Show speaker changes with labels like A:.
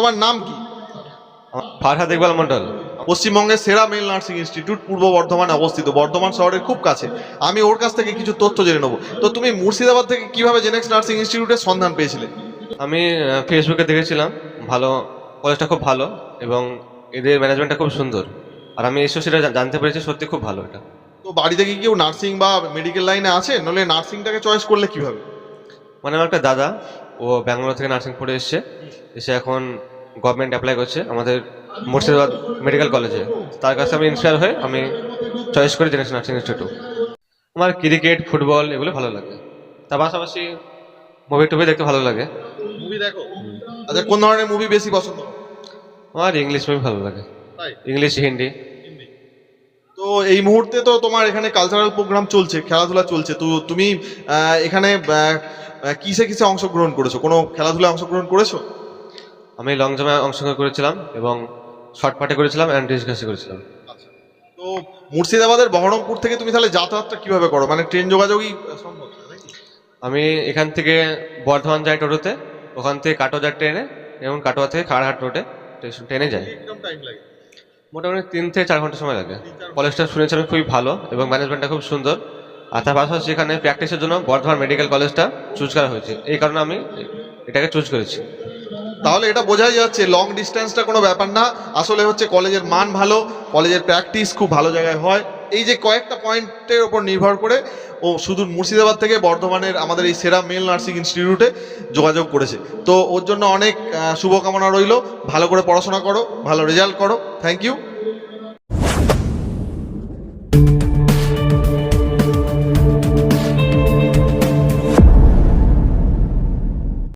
A: তোমার নাম কি?
B: ফারহাদ ইকবাল মন্ডল।
A: পশ্চিমবঙ্গের সেরা মেল নার্সিং ইনস্টিটিউট পূর্ব বর্ধমানে অবস্থিত। বর্ধমান শহরের খুব কাছে। আমি ওর কাছ থেকে কিছু তথ্য জেনে নেব। তো তুমি মুর্শিদাবাদ থেকে কীভাবে জেনেক্স নার্সিং ইনস্টিটিউটের সন্ধান পেয়েছিলে?
B: আমি ফেসবুকে দেখেছিলাম। ভালো কলেজটা খুব ভালো এবং এদের ম্যানেজমেন্টটা খুব সুন্দর। আর আমি এসেও সেটা জানতে পেরেছি সত্যি খুব ভালো এটা।
A: তো বাড়ি থেকে কেউ নার্সিং বা মেডিকেল লাইনে আছে? নলে নার্সিংটাকে চয়েস করলে কীভাবে?
B: মানে আমার একটা দাদা ও ব্যাঙ্গালোর থেকে নার্সিং পড়ে এসছে। এসে এখন গভর্নমেন্ট অ্যাপ্লাই করছে আমাদের মুর্শিদাবাদ মেডিকেল কলেজে। তার কাছে আমি ইন্সপায়ার হয়ে আমি চয়েস করি জেনেছি নার্সিং ইনস্টিটিউট আমার ক্রিকেট ফুটবল এগুলো ভালো লাগে। তার পাশাপাশি মুভি টুভি দেখতে ভালো লাগে।
A: মুভি দেখো? আচ্ছা কোন ধরনের মুভি বেশি পছন্দ?
B: আমার ইংলিশ মুভি ভালো লাগে। ইংলিশ হিন্দি।
A: তো এই মুহূর্তে তো তোমার এখানে কালচারাল প্রোগ্রাম চলছে খেলাধুলা চলছে। তো তুমি এখানে কিসে কিসে অংশগ্রহণ করেছ? কোনো খেলাধুলায় অংশগ্রহণ করেছ?
B: আমি লং জাম্পে অংশগ্রহণ করেছিলাম এবং শর্ট পাটে করেছিলাম অ্যান্ড ডিসকাসে করেছিলাম।
A: তো মুর্শিদাবাদের বহরমপুর থেকে তুমি তাহলে যাতায়াতটা কীভাবে করো? মানে ট্রেন যোগাযোগই সম্ভব
B: আমি এখান থেকে বর্ধমান যাই টোটোতে ওখান থেকে কাটোয়া ট্রেনে এবং কাটোয়া থেকে খাড়াহাট রোডে স্টেশন ট্রেনে যাই? মোটামুটি তিন থেকে চার ঘণ্টা সময় লাগে। কলেজটা শুনেছিলাম খুবই ভালো এবং ম্যানেজমেন্টটা খুব সুন্দর। আর তার পাশাপাশি এখানে প্র্যাকটিসের জন্য বর্ধমান মেডিকেল কলেজটা চুজ করা হয়েছে। এই কারণে আমি এটাকে চুজ করেছি।
A: তাহলে এটা বোঝাই যাচ্ছে লং ডিস্টেন্সটা কোনো ব্যাপার না। আসলে হচ্ছে কলেজের মান ভালো, কলেজের প্র্যাকটিস খুব ভালো জায়গায় হয়। এই যে কয়েকটা পয়েন্টের ওপর নির্ভর করে, ও শুধু মুর্শিদাবাদ থেকে বর্ধমানের আমাদের এই সেরা মেল নার্সিং ইনস্টিটিউটে যোগাযোগ করেছে। তো ওর জন্য অনেক শুভকামনা রইল। ভালো করে পড়াশোনা করো, ভালো রেজাল্ট করো। Thank you